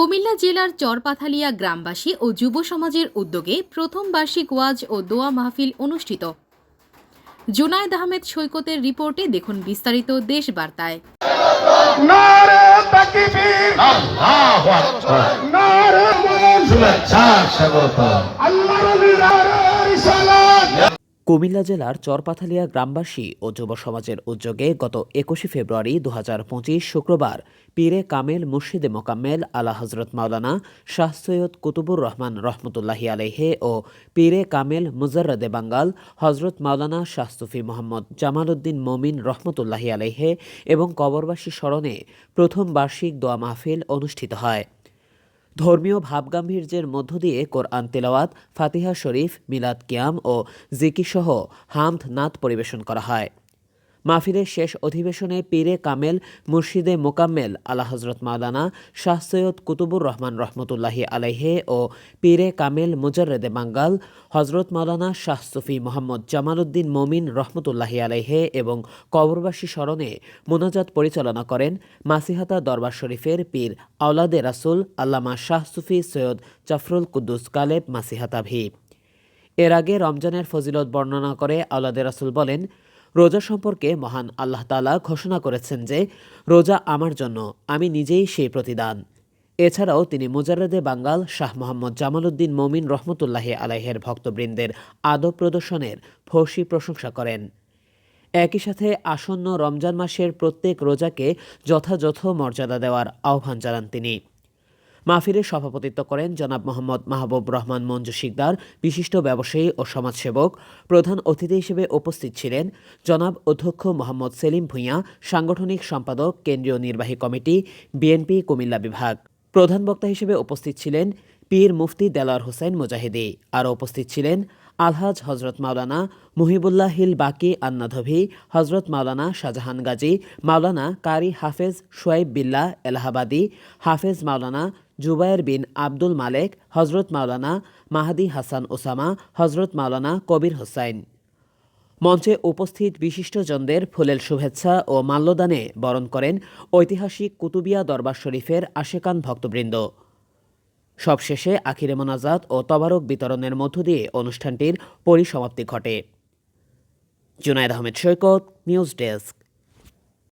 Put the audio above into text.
কুমিল্লা জেলার চরপাথালিয়া গ্রামবাসী ও যুব সমাজের উদ্যোগে প্রথম বার্ষিক ওয়াজ ও দোয়া মাহফিল অনুষ্ঠিত। জুনায়দ আহমেদ সৈকতের রিপোর্টে দেখুন বিস্তারিত দেশ বার্তায় আল্লাহু আকবার। কুমিল্লা জেলার চরপাথালিয়া গ্রামবাসী ও যুব সমাজের উদ্যোগে গত একুশে ফেব্রুয়ারি দু পঁচিশ শুক্রবার পীরে কামেল মুর্শিদে মোকাম্মেল আলা হজরত মাওলানা শাহ সৈয়দ কুতুবুর রহমান রহমতুল্লাহি আলহে ও পীরে কামেল মুজাররদে বাঙ্গাল হজরত মাওলানা শাহ সুফি মোহাম্মদ জামাল উদ্দিন মমিন রহমতুল্লাহি আলহে এবং কবরবাসী স্মরণে প্রথম বার্ষিক দোয়া মাহফিল অনুষ্ঠিত হয়। ধর্মীয় ভাবগাম্ভীর্যের মধ্য দিয়ে কোরআন তেলাওয়াত, ফাতিহা শরীফ, মিলাদ কিয়াম ও জিকিসহ হামদ নাত পরিবেশন করা হয়। মাহফিলের শেষ অধিবেশনে পীরে কামেল, মুর্শিদে মোকাম্মেল, আলা হজরত মাওলানা শাহ সৈয়দ কুতুবুর রহমান রহমতুল্লাহি আলাইহে ও পীরে কামেল মুজাররেদে বাঙ্গাল হজরত মাওলানা শাহ সুফি মোহাম্মদ জামালউদ্দিন মমিন রহমতুল্লাহি আলাইহে এবং কবরবাসী স্মরণে মোনাজাত পরিচালনা করেন মাসিহাতা দরবার শরীফের পীর আওলাদে রাসুল আল্লামা শাহ সুফি সৈয়দ জাফরুল কুদ্দুস কালেব মাসিহাতা ভি। এর আগে রমজানের ফজিলত বর্ণনা করে আল্লাদে রাসুল বলেন রোজা সম্পর্কে মহান আল্লাহ তালা ঘোষণা করেছেন যে, রোজা আমার জন্য, আমি নিজেই সেই প্রতিদান। এছাড়াও তিনি মুজাররদে বাঙ্গাল শাহ মোহাম্মদ জামালউদ্দিন মমিন রহমতুল্লাহ আলাইহের ভক্তবৃন্দের আদব প্রদর্শনের ফসি প্রশংসা করেন। একই সাথে আসন্ন রমজান মাসের প্রত্যেক রোজাকে যথাযথ মর্যাদা দেওয়ার আহ্বান জানান তিনি। মাহফিলে সভাপতিত্ব করেন জনাব মোহাম্মদ মাহবুব রহমান মঞ্জু শিকদার, বিশিষ্ট ব্যবসায়ী ও সমাজসেবক। প্রধান অতিথি হিসেবে উপস্থিত ছিলেন জনাব অধ্যক্ষ মোহাম্মদ সেলিম ভূঁইয়া, সাংগঠনিক সম্পাদক, কেন্দ্রীয় নির্বাহী কমিটি, বিএনপি, কুমিল্লা বিভাগ। প্রধান বক্তা হিসেবে উপস্থিত ছিলেন পীর মুফতি দেলার হোসেন মুজাহিদি। আরও উপস্থিত ছিলেন আলহাজ হজরত মাওলানা মুহিবুল্লাহ হিল বাকি আন্নাধভি হজরত মাওলানা শাহজাহান গাজী, মাওলানা কারি হাফেজ সোয়াইব বিল্লা এলাহাবাদী, হাফেজ মাওলানা জুবায়ের বিন আব্দুল মালেক হজরত মাওলানা মাহাদি হাসান ওসামা হজরত মাওলানা কবির হোসাইন। মঞ্চে উপস্থিত বিশিষ্টজনদের ফুলেল শুভেচ্ছা ও মাল্যদানে বরণ করেন ঐতিহাসিক কুতুবিয়া দরবার শরীফের আশেকান ভক্তবৃন্দ। সবশেষে আখিরে মোনাজাত ও তবারক বিতরণের মধ্য দিয়ে অনুষ্ঠানটির পরিসমাপ্তি ঘটে। Junaid Ahmed Saikat, news desk.